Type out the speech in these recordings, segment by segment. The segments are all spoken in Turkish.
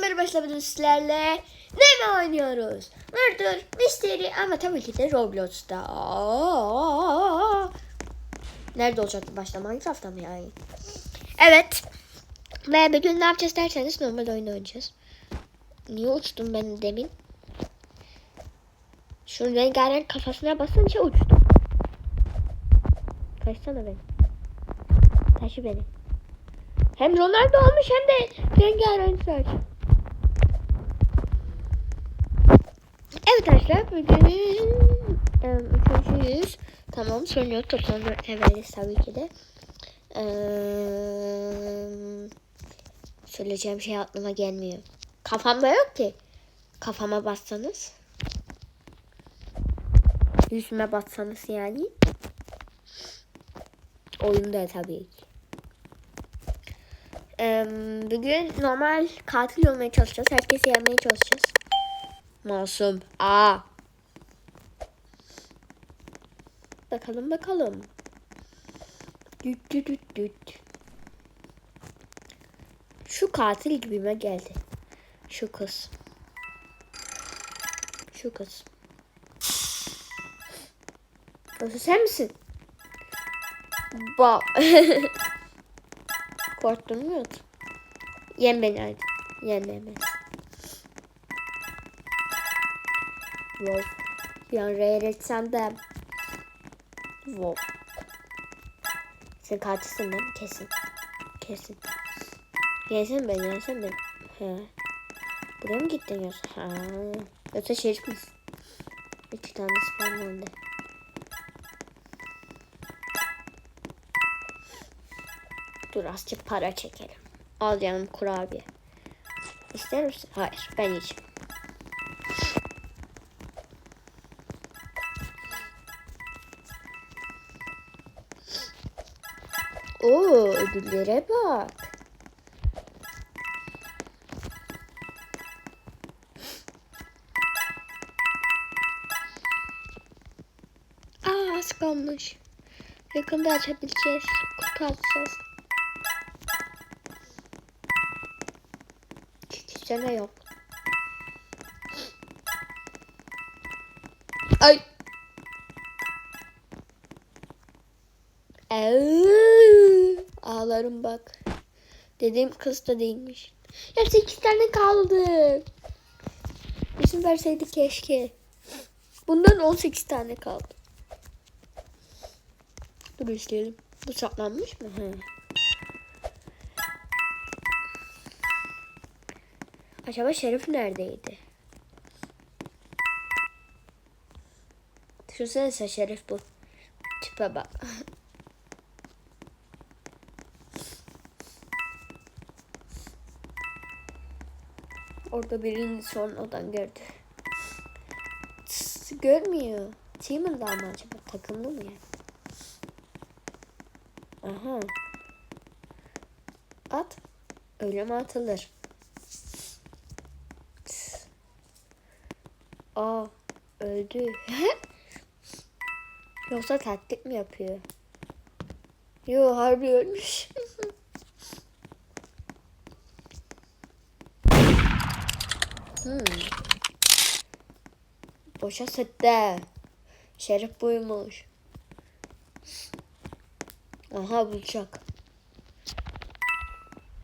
Merhaba başlamadım sizlerle. Ne mi oynuyoruz? Murder, Mystery ama tabii ki de Roblox'ta. Aa! Nerede olacaktı başta? Minecraft'ta mı yani? Evet. Ve bugün ne yapacağız derseniz normal oyun oynayacağız. Niye uçtum ben demin? Şu rengarenk kafasına basınca uçtum. Kaçsana beni. Taşı beni. Hem Ronaldo olmuş hem de rengarenk saç. Evet arkadaşlar bugün em, üçüncüyüz. Tamam sorun yok toplam dört leveliz tabii ki de. Eee söyleyeceğim şey aklıma gelmiyor. Kafamda yok ki. Kafama bassanız. Yüzüme bassanız yani. Oyunda tabii ki. Eee, bugün normal katil olmaya çalışacağız. Herkesi yenmeye çalışacağız. Masum. Aa. Bakalım bakalım. Düt düt düt düt. Şu katil gibime geldi. Şu kız. Şu kız. Yoksa sen misin? Ba. Korktun mu? Yen beni hadi. Yen beni. Wow. Bir an reyretsem de. Wow. Sen katilsin mi? Kesin. Kesin. Yensen ben, yensen ben. He. Buraya mı gittin yoksa? Ha. Yoksa şerif misin? İki tane spamlandı. Dur azıcık para çekelim. Al canım kurabiye. İster misin? Hayır ben yiyeceğim. Ödüllere bak. Aa az kalmış. Yakında açabileceğiz. Kutu açacağız. İki sene yok. Ay. Eee, Ağlarım bak. Dediğim kız da değilmiş. Ya sekiz tane kaldı. İsim verseydi keşke. Bundan 18 tane kaldı. Dur izleyelim. Bu saklanmış mı? He. Acaba Şerif neredeydi? Düşünsene Şerif bu. Tipe bak. Orada birini sonradan gördü. Tıs, görmüyor. Team'ında mı acaba? Takımlı mı yani? Aha. At. Öyle mi atılır? Tıs. Aa. Öldü. Yoksa taktik mi yapıyor? Yo harbi ölmüş. Hmm. Boşa sette. Şerif buymuş. Aha bulacak.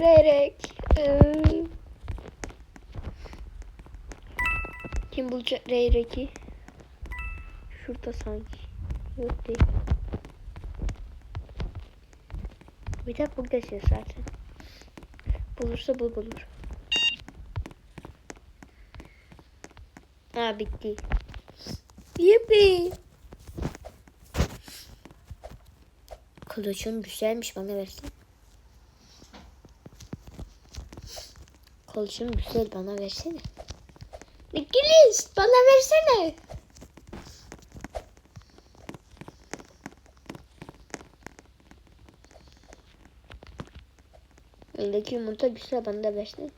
Rerek. Ee, Kim bulacak Rerek'i? Şurada sanki. Yok değil. Bir de burada şey zaten. Bulursa bu bulur. Ha bitti. Yippee. Kılıçın güzelmiş bana versin. Kılıçın güzel bana versene. Nikilis bana versene. Eldeki yumurta güzel bana da versene.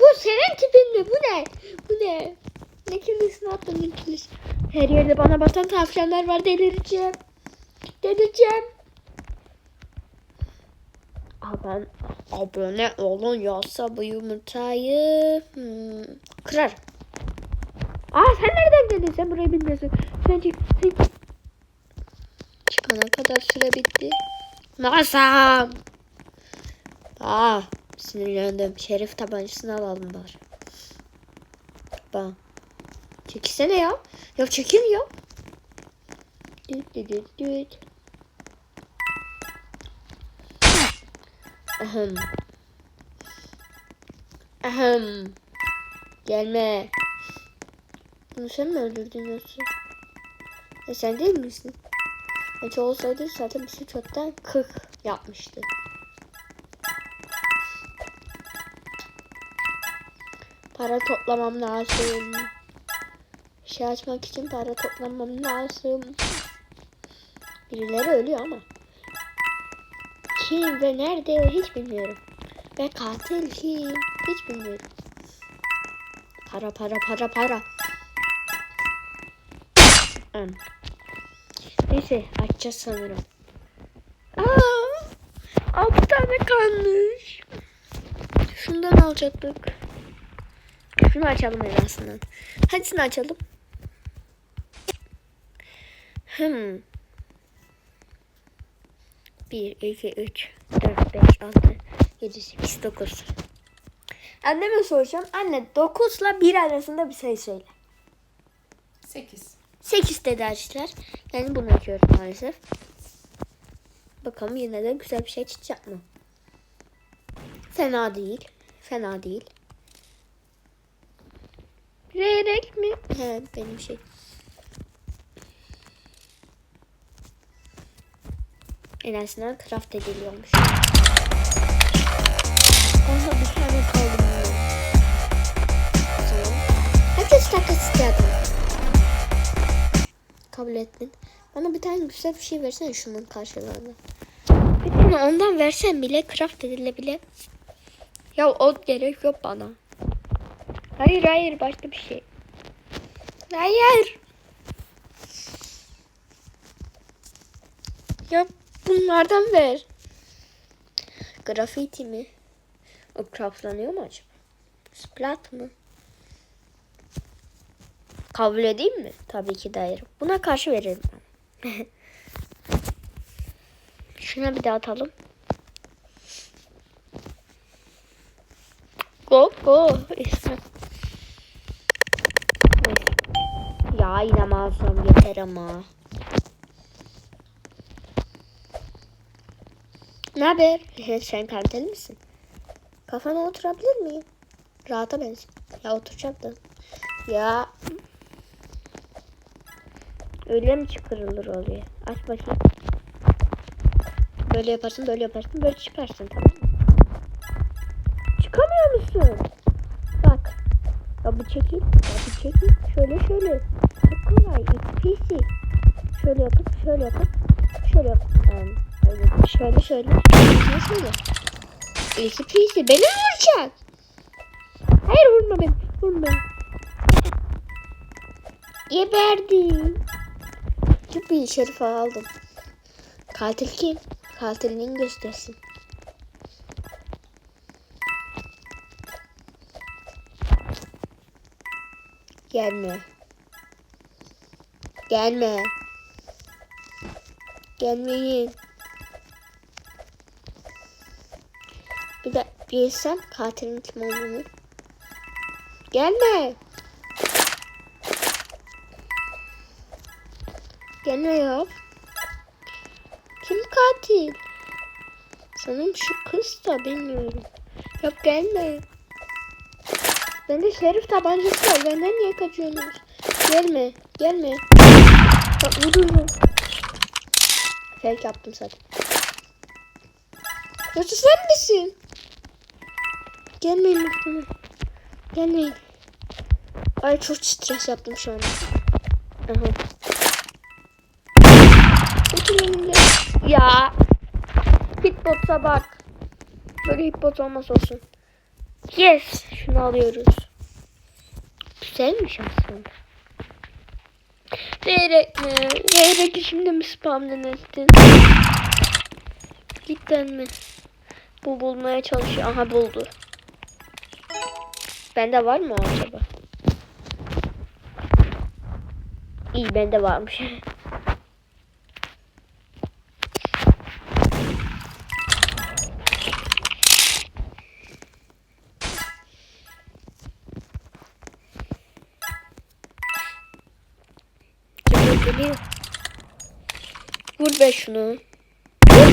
Bu senin tipinde bu ne? Bu ne? Nikilis ne yaptın Nikilis? Her yerde bana batan tavşanlar var delireceğim. Delireceğim. Abone, abone olun yoksa bu yumurtayı hmm, kırar. Aa sen nereden geldin? Sen burayı bilmiyorsun. Sen. Sen çık. Çıkana kadar süre bitti. Masam. Aa sinirlendim. Şerif tabancasını alalım bari. Bak. Çekilsene ya. Ya çekil ya. Düt düt düt düt. Ahem. Ahem. Gelme. Bunu sen mi öldürdün yoksa? E sen değil misin? Hiç olsaydı zaten bizi çoktan 40 yapmıştı. Para toplamam lazım. Şey açmak için para toplamam lazım. Birileri ölüyor ama. Kim ve nerede hiç bilmiyorum. Ve katil kim hiç bilmiyorum. Para para para para. Neyse açacağız sanırım. Aa, altı tane kalmış. Şundan alacaktık. Şunu açalım en azından. Hadi açalım. Hmm. 1, 2, 3, 4, 5, 6, 7, 8, 9. Anneme soracağım. Anne 9 ile 1 arasında bir sayı söyle. 8. 8 dedi arkadaşlar. Yani bunu açıyorum maalesef. Bakalım yine de güzel bir şey çıkacak mı? Fena değil. Fena değil. Rerek mi? He benim şey. En azından craft ediliyormuş. Aha bir tane kaldı. Tamam. Herkes takas istedim. Kabul ettin. Bana bir tane güzel bir şey versene şunun karşılığında. Ondan versen bile craft edilebilir. Ya o gerek yok bana. Hayır hayır başka bir şey. Hayır. Ya bunlardan ver. Grafiti mi? O craftlanıyor mu acaba? Splat mı? Kabul edeyim mi? Tabii ki de hayır. Buna karşı veririm. Şuna bir daha atalım. Go go. İsmi. Ya yine mağazam yeter ama. Ne haber? Sen kaliteli misin? Kafana oturabilir miyim? Rahata benziyor. Ya oturacaktım. Ya. Öyle mi çıkarılır oluyor? Aç bakayım. Böyle yaparsın, böyle yaparsın, böyle çıkarsın tamam mı? Çıkamıyor musun? Bak. Ya bu çekil. Ya bu çekil. Şöyle şöyle. Kolay. Easy. Şöyle yapıp şöyle yapıp şöyle yapıp. Yani, öyle. Şöyle şöyle. Şöyle şöyle. Easy peasy. Beni mi vuracaksın? Hayır vurma beni. Vurma. Geberdim. Gibi şerife aldım. Katil kim? Katilinin göstersin. Gelme. Gelme. Gelmeyin. Bir de bilsem katilin kim olduğunu. Gelme. Gelme ya. Kim katil? Sanırım şu kız da bilmiyorum. Yok gelme. Bende şerif tabancası var. Benden niye kaçıyorsunuz? Gelme. Gelme. Bak vururum. Fake yaptım zaten. Yoksa sen misin? Gelmeyin lütfen. Gelmeyin. Ay çok stres yaptım şu an. Aha. Ya. Hitbot'a bak. Böyle hitbot olmaz olsun. Yes. Şunu alıyoruz. Güzelmiş aslında. Leyrek mi? Leyrek şimdi mi spamlanırsın? Cidden mi? Bu bulmaya çalışıyor. Aha buldu. Bende var mı acaba? İyi bende varmış. be şunu. Vur.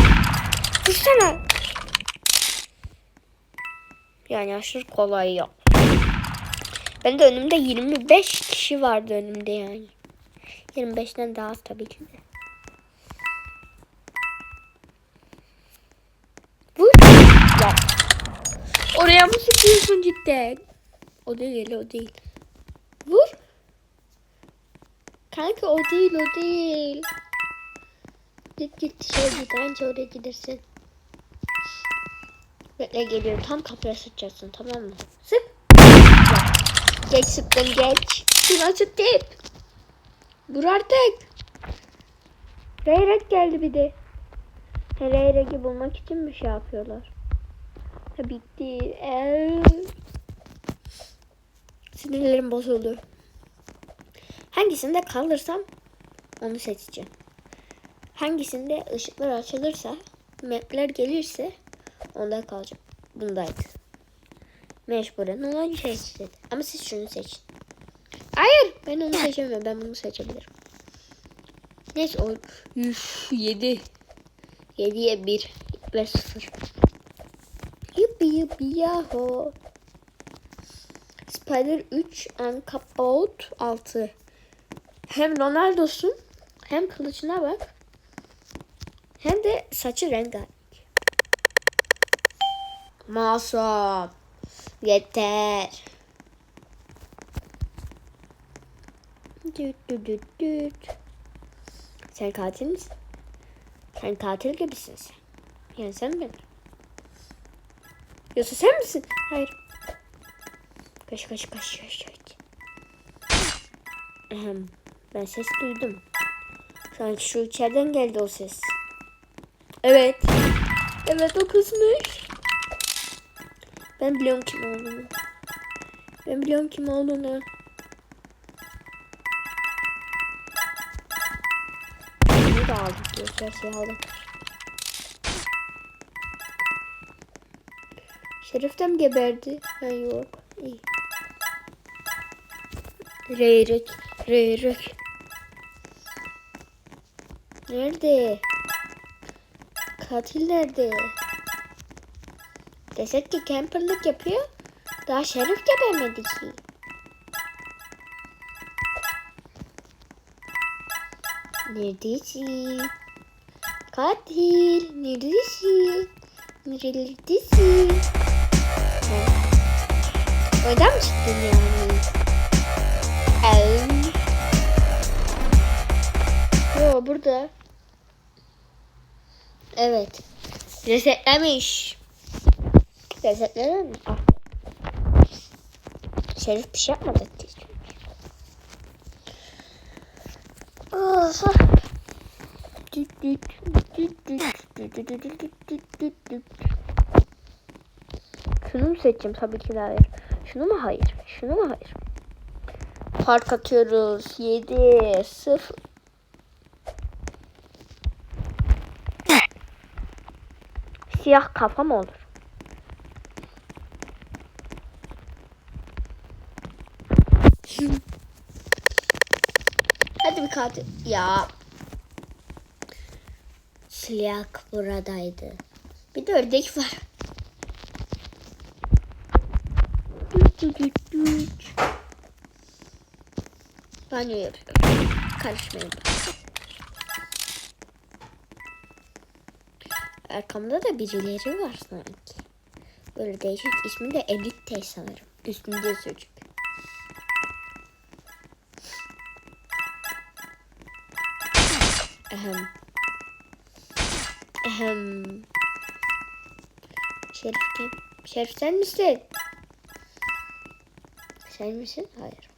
Vursana. Yani aşırı kolay yok. Ben de önümde 25 kişi vardı önümde yani. 25'ten daha az tabii ki de. Vur. Ya. Oraya mı sıkıyorsun cidden? O değil o değil. Vur. Kanka o değil o değil. Git git şey git anca oraya gidersin. Bekle geliyorum tam kafaya sıçacaksın tamam mı? Sık. Geç sıktın geç. Şuna sık deyip. Vur artık. Reyrek geldi bir de. Reyrek'i bulmak için mi şey yapıyorlar? Ha bitti. Eee. Sinirlerim bozuldu. Hangisinde kalırsam onu seçeceğim. Hangisinde ışıklar açılırsa, mapler gelirse onda kalacağım. Bundaydı. Mecburen onu şey istedi. Ama siz şunu seçin. Hayır ben onu seçemiyorum. Ben bunu seçebilirim. Neyse o üf, 7. 7'ye 1 ve 0. Yuppi yuppi yaho. Spider 3 Ankabot 6. Hem Ronaldo'sun hem kılıcına bak. Hem de saçı rengarenk. Masum. Yeter. Düt düt düt düt. Sen katil misin? Sen katil gibisin sen. Yani sen ben. Yoksa sen misin? Hayır. Kaç kaç kaç kaç kaç. Ben ses duydum. Sanki şu içeriden geldi o ses. Evet. Evet o kızmış. Ben biliyorum kim olduğunu. Ben biliyorum kim olduğunu. Bunu da aldık diyor. Her şeyi aldık. Şerif de mi geberdi? Ha yok. İyi. Reyrek. Reyrek. Nerede? Katil nerede? Desek ki camperlık yapıyor. Daha şerif gebermedi ki. Neredesin? Katil neredesin? Neredesin? Oradan mı çıktın yani? Ev. Yo burada. Evet. Resetlemiş. Resetlenir mi? Ah. Şerif bir şey yapmadı. Aha. Şunu mu seçeceğim? Tabii ki de hayır. Şunu mu hayır? Şunu mu hayır? Fark atıyoruz. 7 0 Siyah kafa mı olur? Hadi bir katil. Ya. Siyah buradaydı. Bir de ördek var. Banyo yapıyorum. Karışmayın. Arkamda da birileri var sanki. Böyle değişik ismi de Elite sanırım. Üstünde çocuk. Ahem. Ahem. Şerif kim? Şerif sen misin? Sen misin? Hayır.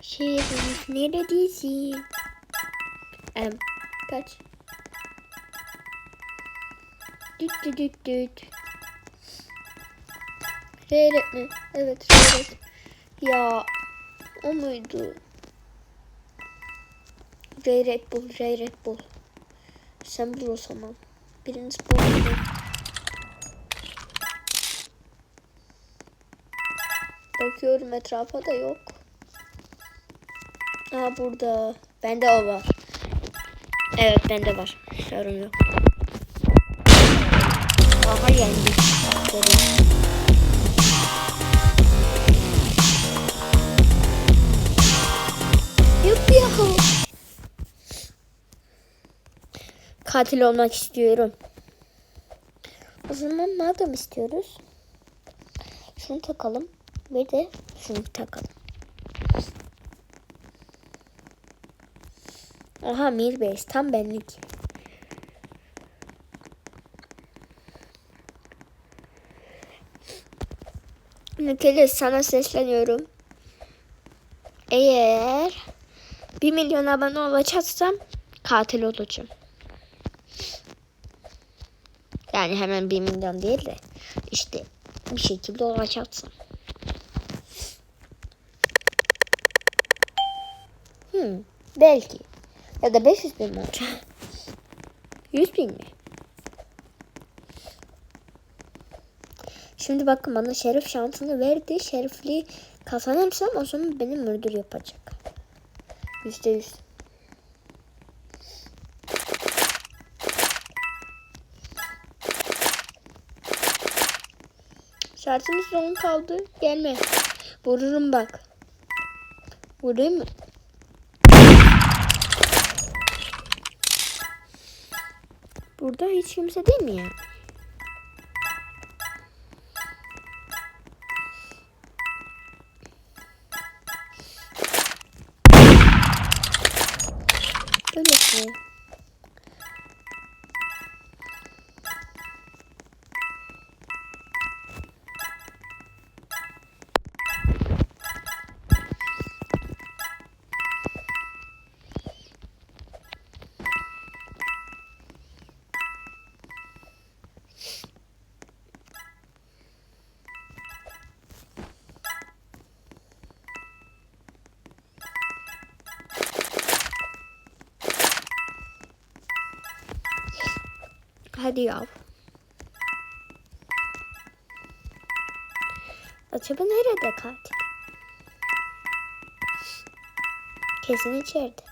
Şerif neredesin? Em, kaç. Düt düt düt düt. Reyret mi? Evet Reyret. Ya o muydu? Reyret bul, Reyret bul. Sen bul o zaman. Biriniz bul. Bakıyorum etrafa da yok. Aa burada. Bende o var. Evet bende var. Sorun yok. Aha yendik. Yuppie. Katil olmak istiyorum. O zaman madem istiyoruz. Şunu takalım. Ve de şunu takalım. Aha Milbase tam benlik. Nükeli sana sesleniyorum. Eğer 1 milyon abone olacaksam katil olacağım. Yani hemen 1 milyon değil de işte bir şekilde olacaksam. Hmm, belki. Ya da 500 bin mi olacak? 100 bin mi? Şimdi bakın bana şerif şansını verdi. Şerifliği kazanırsam o zaman beni müdür yapacak. Yüzde yüz. Şartımız son kaldı. Gelme. Vururum bak. Vurayım mı? Burada hiç kimse değil mi ya? Hadi yav. Acaba nerede katil? Kesin içeride.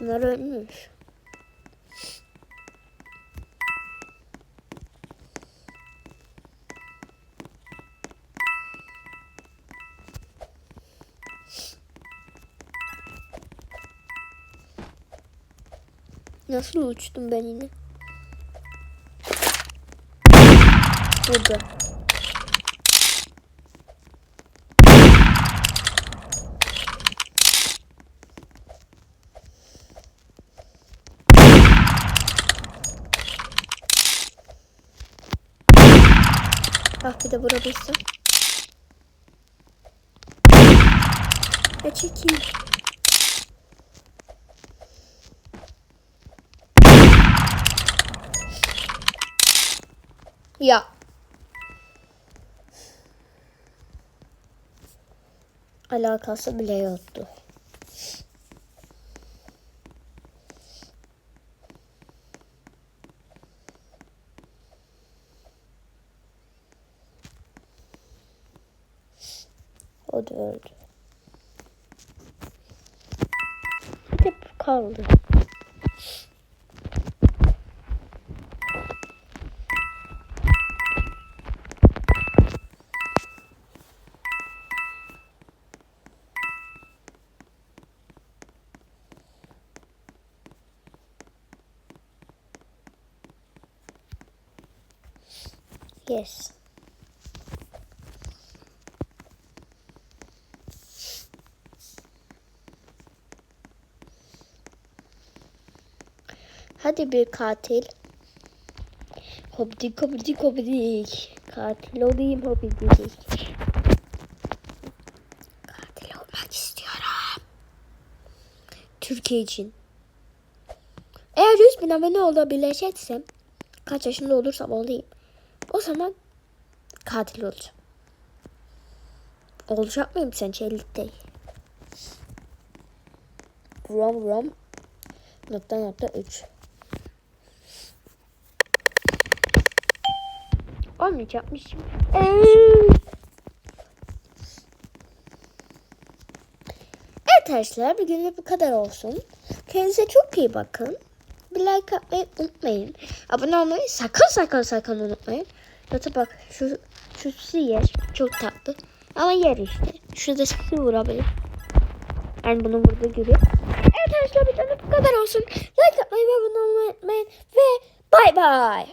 Bunlar ölmüş. Nasıl uçtum ben yine? Burada. Ah bir de vurabilsem. Ya çekeyim. Ya. Alakası bile yoktu. Yes. Hadi bir katil. Hobidik hobidik hobidik. Katil olayım hobidik. Katil olmak istiyorum. Türkiye için. Eğer 100 bin abone olabileceksem kaç yaşında olursam olayım. Zaman katil olacağım. Olacak mıyım sence 50 değil. Rom rom nokta nokta 3. Olmayacakmışım. Evet arkadaşlar bugün bu kadar olsun. Kendinize çok iyi bakın. Bir like atmayı unutmayın. Abone olmayı sakın sakın sakın unutmayın. Yoksa bak şu şu yer. Çok tatlı. Ama yer işte. Şurada sizi vurabilir. Ben bunu burada görüyorum. Evet arkadaşlar bir tane bu kadar olsun. Like atmayı ve abone olmayı unutmayın. Ve bay bay.